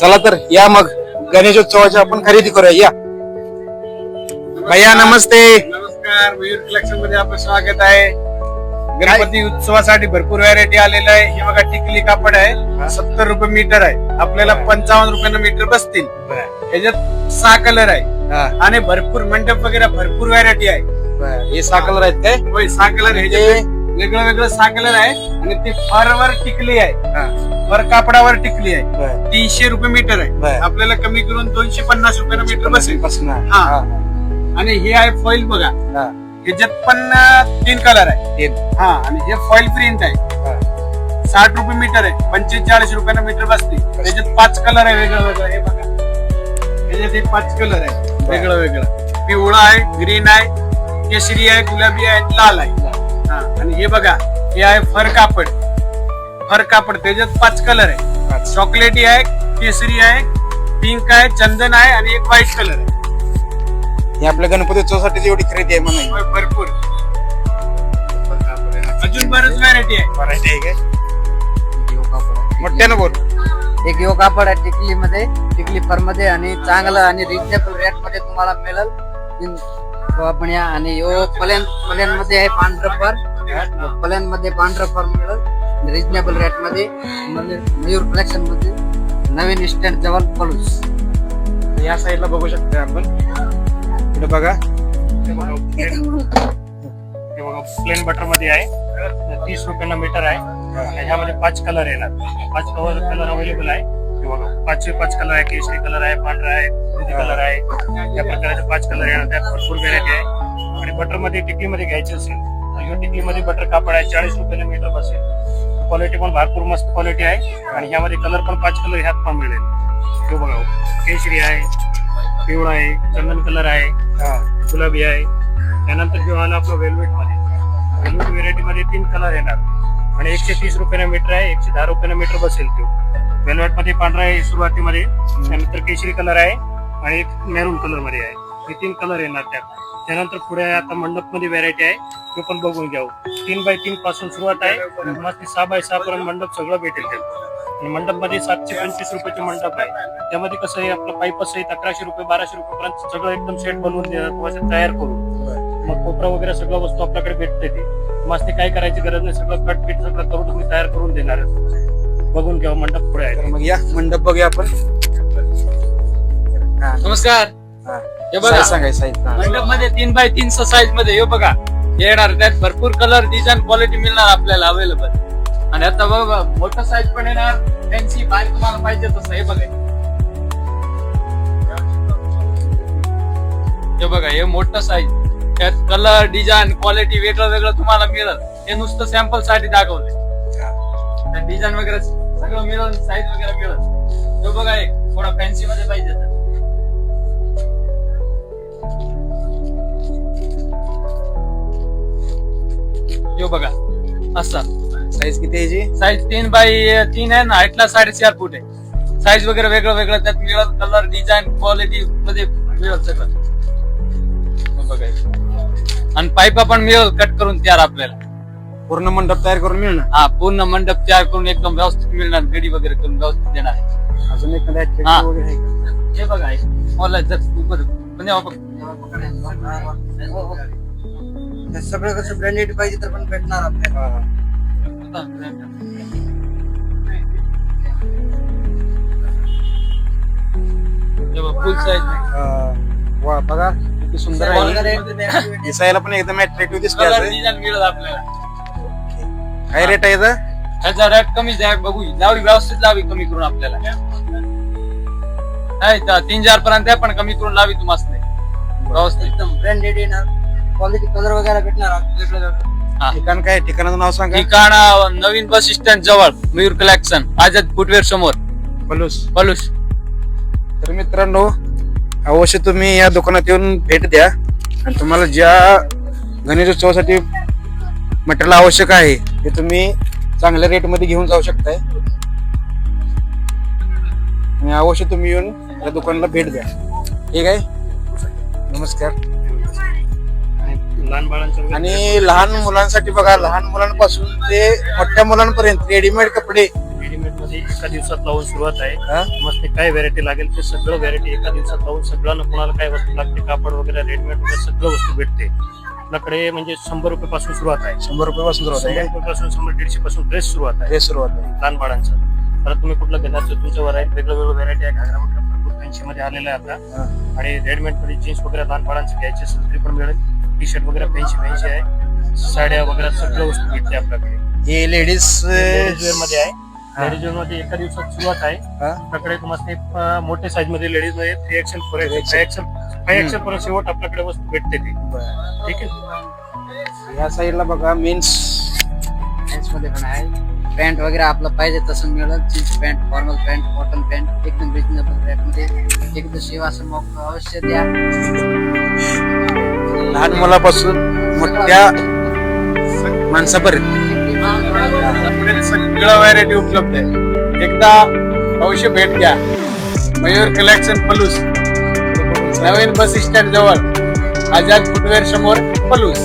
चला तर या मग. गणेशोत्सवाची आपण खरेदी करूया. या. भैया नमस्ते. नमस्कार. मयूर कलेक्शनमध्ये आपलं स्वागत आहे. गणपती उत्सवासाठी भरपूर व्हरायटी आलेलं आहे. हे बघा टिकली कापड आहे. सत्तर रुपये मीटर आहे. आपल्याला पंचावन्न रुपयानं मीटर बसतील. ह्याच्यात सहा कलर आहे. आणि भरपूर मंडप वगैरे भरपूर व्हरायटी आहे. हे सहा कलर आहेत काय? होय सहा कलर ह्याच्यात वेगळं वेगळं कलर आहे आणि ते फरवर टिकली आहे. फर कापडावर टिकली आहे. तीनशे रुपये मीटर आहे. बरं. आपल्याला कमी करून दोनशे पन्नास रुपयानं मीटर बसेल. बसणार. हा. आणि हे आहे फॉईल बघा. हा. ह्याच्यात पण अं, तीन कलर आहे. तीन. हा आणि हे फॉईल प्रिंट आहे. साठ रुपये मीटर आहे. पंचेचाळीस रुपयानं मीटर बसते. त्याच्यात पाच कलर आहे वेगळं वेगळं हे बघा. त्याच्यात हे पाच कलर आहे वेगळं वेगळं. पिवळा आहे ग्रीन आहे केशरी आहे गुलाबी आहे लाल आहे. आणि हे बघा हे आहे फर कापड. फर कापड त्याच्यात पाच कलर आहे. चॉकलेटी आहे केसरी आहे पिंक आहे चंदन आहे आणि एक व्हाईट कलर आहे. हे आपल्या गणपती उत्सवासाठी एवढी खरेदी आहे म्हणा होय, भरपूर. अजून बरंच व्हरायटी आहे. व्हरायटी आहे काय? मोठ्यानं बोल. एक यो कापड आहे टिकली मध्ये टिकली फरमध्ये आणि चांगलं आणि रिजनेबल रेटमध्ये तुम्हाला मिळेल. इन- तो आपण या आणि यो प्लेन मध्ये आहे पांढरं फर प्लेन मध्ये पांढरं फर मिळेल रिजनेबल रेटमध्ये. म्हणजे मयूर कलेक्शनमध्ये नवीन स्टँड जवळ पलूस. या साईडला बघू शकतो आपण. इकडे बघा. हे बघा प्लेन बटरमध्ये आहे. तीस रुपयाला मीटर आहे. ह्यामध्ये पाच कलर येणार. पाच कलर कलर अवेलेबल आहे. हे बघा पाचशे पाच कलर आहे केशरी कलर आहे पांढरा आहे दुधी कलर आहे. या प्रकारचे पाच कलर येणार त्यात भरपूर व्हेरायटी आहे. आणि बटरमध्ये टिकली मध्ये घ्यायची असेल तर ह्यो टिकली मध्ये बटर कापड आहे चाळीस रुपयाला मीटर बसेल. क्वालिटी पण भरपूर मस्त क्वालिटी आहे. आणि ह्यामध्ये कलर पण पाच कलर ह्यात पण मिळेल. हे बघा केशरी आहे पिवळा आहे चंदन कलर आहे गुलाबी आहे. त्यानंतर जो आला आपला वेल्वेटमध्ये. वेल्वेट व्हेरायटी मध्ये तीन कलर येणार. आणि एकशे तीस रुपयाने मीटर आहे एकशे दहा रुपयाने मीटर बसेल तो. वेल्वेटमध्ये पांढरा आहे सुरुवातीमध्ये. त्यानंतर केशरी कलर आहे आणि एक मेरून कलरमध्ये आहे. हे तीन कलर येणार त्यात. त्यानंतर पुढे आता मंडपमध्ये व्हेरायटी आहे. तो पण बघून घ्यावं तीन बाय तीन पासून सुरुवात आहे. मग ते सहा बाय सहा पर्यंत मंडप सगळं भेटेल त्यात. आणि मंडपमध्ये सातशे पंचवीस रुपयाचे मंडप आहे. त्यामध्ये कसं आहे आपलं पाईप सहित अकराशे रुपये बाराशे रुपये पर्यंत सगळं एकदम सेट बनवून असं तयार करून. मग कोपरा वगैरे सगळं वस्तू आपल्याकडे भेटते ते. मग ते काय करायची गरज नाही सगळं कट पीट सगळं करून तुम्ही तयार करून देणार बघून घ्या मंडप पुढे तर आहे मग या मंडप बघूया आपण. हा. नमस्कार. हा. हे बघा. सांगायचं हा. मंडपमध्ये तीन बाय तीन साईजमध्ये हे बघा. हे येणार त्यात भरपूर कलर डिझाईन क्वालिटी मिळणार आपल्याला अवेलेबल आणि आता बघा मोठं साईज पण येणार. फॅन्सी बाय तुम्हाला पाहिजे तसं. हे बघा. हे बघा हे मोठं साईज त्यात कलर डिझाईन क्वालिटी वेगळं वेगळं तुम्हाला मिळेल. हे नुसतं सॅम्पलसाठी दाखवले त्यात डिझाईन वगैरे सगळं मिळेल साईज वगैरे मिळेल हे बघा एक थोडा फॅन्सी मध्ये पाहिजे तर. यो बघा असा. साईज किती आहे साईज तीन बाय तीन आहे ना हाईटला साडेचार फूट आहे. साईज वगैरे वेगळं वेगळं त्यात मिळत कलर डिझाईन क्वालिटी मध्ये मिळत सगळं. बघा. आणि पाईपा पण मिळेल कट करून तयार आपल्याला. पूर्ण मंडप तयार करून मिळणार हा पूर्ण मंडप तयार करून एकदम व्यवस्थित मिळणार गडी वगैरे करून व्यवस्थित देणार आहे. अजून एखाद्या activity हा. वगैरे आहे का? हे बघा हे. मला जर हे बघ. सगळं कसं ब्रँडेड पाहिजे तर पण भेटणार आपल्याला हा, हा. हे बघ फुल साईज हा. वा बघा किती सुंदर आहे दिसायला पण एकदम अट्रॅक्टिव्ह दिसते असं. आपल्याला काय रेट आहे याचा? ह्याचा रेट कमी द्या बघू. लावी व्यवस्थित लावी कमी करून आपल्याला. नाही तर तीन चार पर्यंत आहे, पण कमी करून लावी तू मस्त. व्यवस्थित. एकदम ब्रँडेड येणार क्वालिटी कलर वगैरे भेटणार हा. ठिकाण काय? ठिकाणाचं नाव सांगा. ठिकाण अं, नवीन बस स्टँड जवळ मयूर कलेक्शन आझाद फुटवेअर समोर. पलूस पलुष तर मित्रांनो अवश्य तुम्ही या दुकानात येऊन भेट द्या. आणि तुम्हाला ज्या गणेशोत्सवासाठी मटेरियल आवश्यक आहे ते तुम्ही चांगल्या रेटमध्ये घेऊन जाऊ शकताय. आणि अवश्य तुम्ही येऊन या दुकानाला भेट द्या. ठीक आहे? नमस्कार. आणि लहान मुलांसाठी बघा लहान मुलांपासून ते मोठ्या मुलांपर्यंत रेडीमेड कपडे. रेडीमेडमध्ये एका दिवसात लावून सुरुवात आहे. हा? मस्त काय व्हरायटी लागेल ते सगळं व्हरायटी एका दिवसात लावून सगळं कोणाला काय वस्तू लागते कापड वगैरे रेडीमेड वगैरे सगळं वस्तू भेटते. आपल्याकडे म्हणजे शंभर रुपये पासून सुरुवात आहे. शंभर रुपये पासून सुरुवात शंभर आहे रुपये पासून शंभर दीडशे पासून ड्रेस सुरुवात आहे. हे सुरुवात आहे. लहान बाळांचं. परत तुम्ही कुठलं घेणार तर तुमच्यावर आहे. वेगळं वेगळं व्हरायटी आहे. घागरा वगैरे भरपूर फॅन्सी मध्ये आलेला आहे आता. हा. आणि रेडीमेडमध्ये जीन्स वगैरे लहान बाळांचे घ्यायचे असेल तरी पण मिळेल. टी शर्ट वगैरे फॅन्सी फॅन्सी आहे. साड्या वगैरे सगळं वस्तू भेटते आपल्याकडे. हे लेडीज लेडीज वेअरमध्ये आहे. लेडीज वेअरमध्ये एका दिवसात सुरुवात आहे? आपल्याकडे तुम्हाला मोठ्या साईजमध्ये लेडीजमध्ये three XL four XL XL. Five XL XL पर्यंत शेवट आपल्याकडे वस्तू भेटते ती. ठीक आहे? या साईडला बघा मीन्समध्ये पण आहे. पॅन्ट वगैरे आपलं पाहिजे तसं मिळेल. Jeans pant formal pant cotton pant एकदम रिजनेबल रेटमध्ये. एकदा शिवासन मग अवश्य द्या. लहान मुलापासून मोठ्या माणसापर्यंत. पुढे सगळं व्हरायटी उपलब्ध आहे. एकदा अवश्य भेट द्या. मयूर कलेक्शन पलूस नवीन बस स्टँड जवळ आझाद फुटवेअर समोर पलूस.